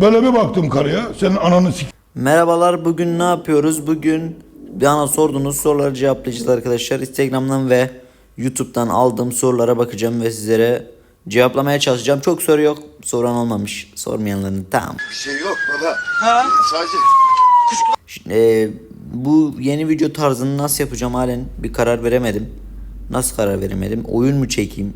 Böyle bir baktım karıya. Senin ananı sik... Merhabalar bugün ne yapıyoruz? Bugün bana sorduğunuz soruları cevaplayacağız arkadaşlar. Instagram'dan ve YouTube'dan aldığım sorulara bakacağım ve sizlere cevaplamaya çalışacağım. Çok soru yok. Soran olmamış. Sormayanların tamam. Bir şey yok baba. Sadece Şimdi, e, bu yeni video tarzını nasıl yapacağım halen bir karar veremedim. Nasıl karar veremedim? Oyun mu çekeyim?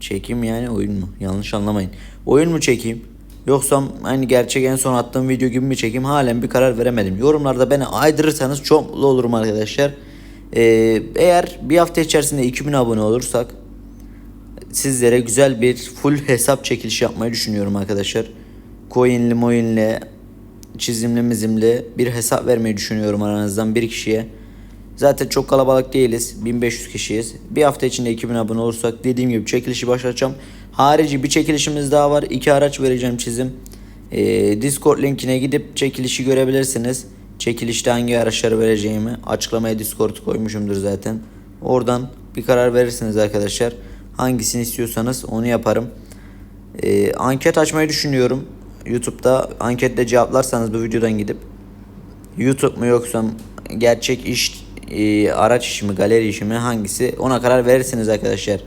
Çekeyim yani oyun mu? Yanlış anlamayın. Oyun mu çekeyim? Yoksa hani gerçek en son attığım video gibi mi çekeyim? Halen bir karar veremedim. Yorumlarda beni aydırırsanız çok mutlu olurum arkadaşlar. E, eğer bir hafta içerisinde 2000 abone olursak sizlere güzel bir full hesap çekilişi yapmayı düşünüyorum arkadaşlar. Coin'li moin'li çizimli mizimli bir hesap vermeyi düşünüyorum aranızdan bir kişiye. Zaten çok kalabalık değiliz. 1500 kişiyiz. Bir hafta içinde 2000 abone olursak dediğim gibi çekilişi başlatacağım. Harici bir çekilişimiz daha var. İki araç vereceğim çizim. Ee, Discord linkine gidip çekilişi görebilirsiniz. Çekilişte hangi araçları vereceğimi açıklamaya Discord koymuşumdur zaten. Oradan bir karar verirsiniz arkadaşlar. Hangisini istiyorsanız onu yaparım. Ee, anket açmayı düşünüyorum. YouTube'da anketle cevaplarsanız bu videodan gidip YouTube mu yoksa gerçek iş e, araç işi mi galeri işi mi hangisi ona karar verirsiniz arkadaşlar.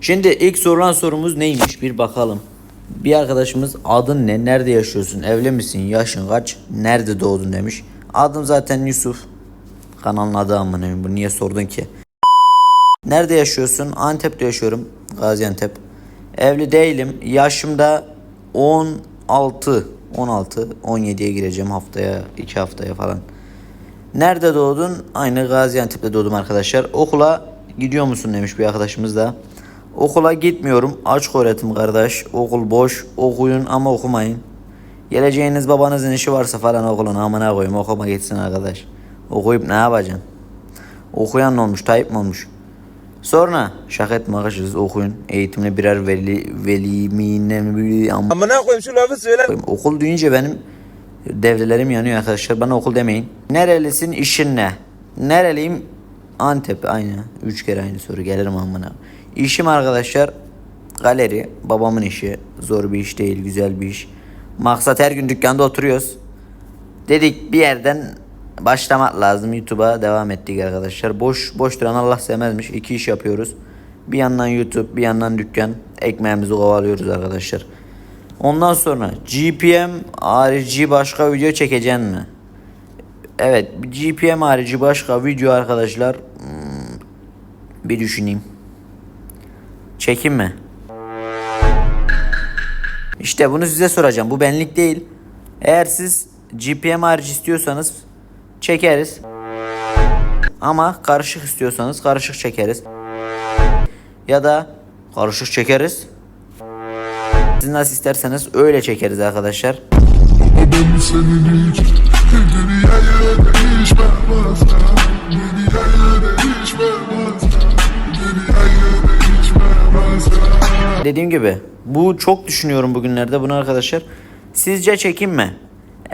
Şimdi ilk sorulan sorumuz neymiş bir bakalım. Bir arkadaşımız adın ne? Nerede yaşıyorsun? Evli misin? Yaşın kaç? Nerede doğdun demiş. Adım zaten Yusuf. Kanalın adı amına bu niye sordun ki? Nerede yaşıyorsun? Antep'te yaşıyorum. Gaziantep. Evli değilim. Yaşım da 16. 16. 17'ye gireceğim haftaya. 2 haftaya falan. Nerede doğdun? Aynı Gaziantep'te doğdum arkadaşlar. Okula gidiyor musun demiş bir arkadaşımız da. Okula gitmiyorum. Açık öğretim kardeş. Okul boş. Okuyun ama okumayın. Geleceğiniz babanızın işi varsa falan okulun amına koyayım. Okuma gitsin arkadaş. Okuyup ne yapacaksın? Okuyan ne olmuş? Tayyip mi olmuş? Sonra etme arkadaşlar okuyun. Eğitimle birer veli velimine Amına koyayım şu lafı söyle. Okul deyince benim devrelerim yanıyor arkadaşlar. Bana okul demeyin. Nerelisin işin ne? Nereliyim? Antep aynı. Üç kere aynı soru gelirim amına. İşim arkadaşlar galeri. Babamın işi. Zor bir iş değil. Güzel bir iş. Maksat her gün dükkanda oturuyoruz. Dedik bir yerden başlamak lazım. YouTube'a devam ettik arkadaşlar. Boş boş duran Allah sevmezmiş. İki iş yapıyoruz. Bir yandan YouTube, bir yandan dükkan. Ekmeğimizi kovalıyoruz arkadaşlar. Ondan sonra GPM harici başka video çekeceksin mi? Evet, GPM harici başka video arkadaşlar. Hmm, bir düşüneyim. Çekim mi? İşte bunu size soracağım. Bu benlik değil. Eğer siz GPM harici istiyorsanız çekeriz. Ama karışık istiyorsanız karışık çekeriz. Ya da karışık çekeriz. Siz nasıl isterseniz öyle çekeriz arkadaşlar. Dediğim gibi bu çok düşünüyorum bugünlerde bunu arkadaşlar. Sizce çekim mi?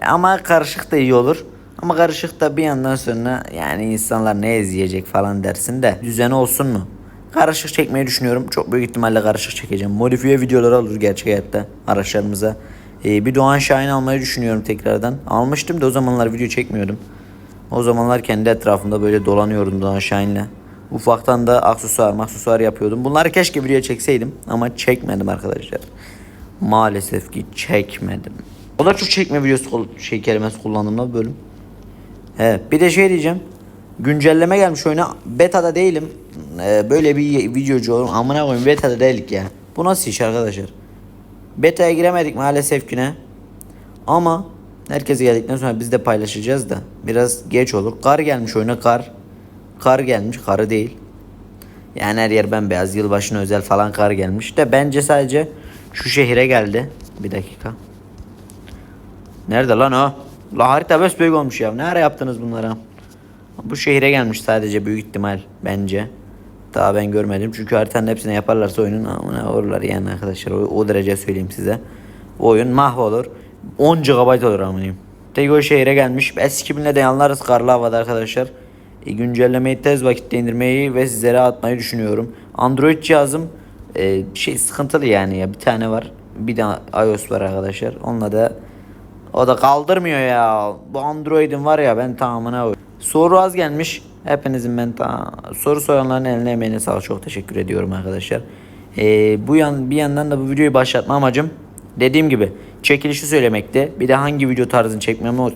Ama karışık da iyi olur. Ama karışık da bir yandan sonra yani insanlar ne izleyecek falan dersin de düzeni olsun mu? Karışık çekmeyi düşünüyorum. Çok büyük ihtimalle karışık çekeceğim. Modifiye videolar alır gerçek hayatta araçlarımıza. Ee, bir Doğan Şahin almayı düşünüyorum tekrardan. Almıştım da o zamanlar video çekmiyordum. O zamanlar kendi etrafımda böyle dolanıyordum Doğan Şahin'le. Ufaktan da aksesuar aksesuar yapıyordum. Bunları keşke video çekseydim ama çekmedim arkadaşlar. Maalesef ki çekmedim. O da çok çekme videosu şey kelimesi kullandım da bölüm. He, bir de şey diyeceğim. Güncelleme gelmiş oyuna. Beta'da değilim. Ee, böyle bir videocu olurum. Amına koyayım beta'da değilik ya. Bu nasıl iş arkadaşlar? Beta'ya giremedik maalesef ki ne. Ama herkes geldikten sonra biz de paylaşacağız da. Biraz geç olur. Kar gelmiş oyuna kar. Kar gelmiş karı değil. Yani her yer bembeyaz. Yılbaşına özel falan kar gelmiş. De bence sadece şu şehire geldi. Bir dakika. Nerede lan o? La harita büyük olmuş ya. Ne ara yaptınız bunlara? Bu şehire gelmiş sadece büyük ihtimal bence. Daha ben görmedim. Çünkü haritanın hepsine yaparlarsa oyunun amına olurlar yani arkadaşlar. O, o derece söyleyeyim size. O oyun mahvolur. 10 GB olur aminim. Tek o şehire gelmiş. Eski binle de yanlarız karlı havada arkadaşlar. E, güncellemeyi tez vakitte indirmeyi ve sizlere atmayı düşünüyorum. Android cihazım e, şey sıkıntılı yani ya. Bir tane var. Bir de iOS var arkadaşlar. Onunla da O da kaldırmıyor ya. Bu Android'in var ya ben tamamına Soru az gelmiş. Hepinizin ben ta soru soranların eline emeğine sağlık. Çok teşekkür ediyorum arkadaşlar. Ee, bu yan bir yandan da bu videoyu başlatma amacım dediğim gibi çekilişi söylemekte. Bir de hangi video tarzını çekmemi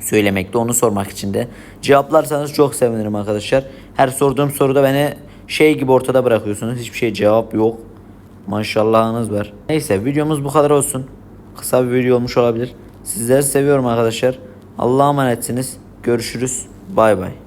söylemekte onu sormak için de. Cevaplarsanız çok sevinirim arkadaşlar. Her sorduğum soruda beni şey gibi ortada bırakıyorsunuz. Hiçbir şey cevap yok. Maşallahınız var. Neyse videomuz bu kadar olsun. Kısa bir video olmuş olabilir. Sizleri seviyorum arkadaşlar. Allah'a emanetsiniz. Görüşürüz. Bay bay.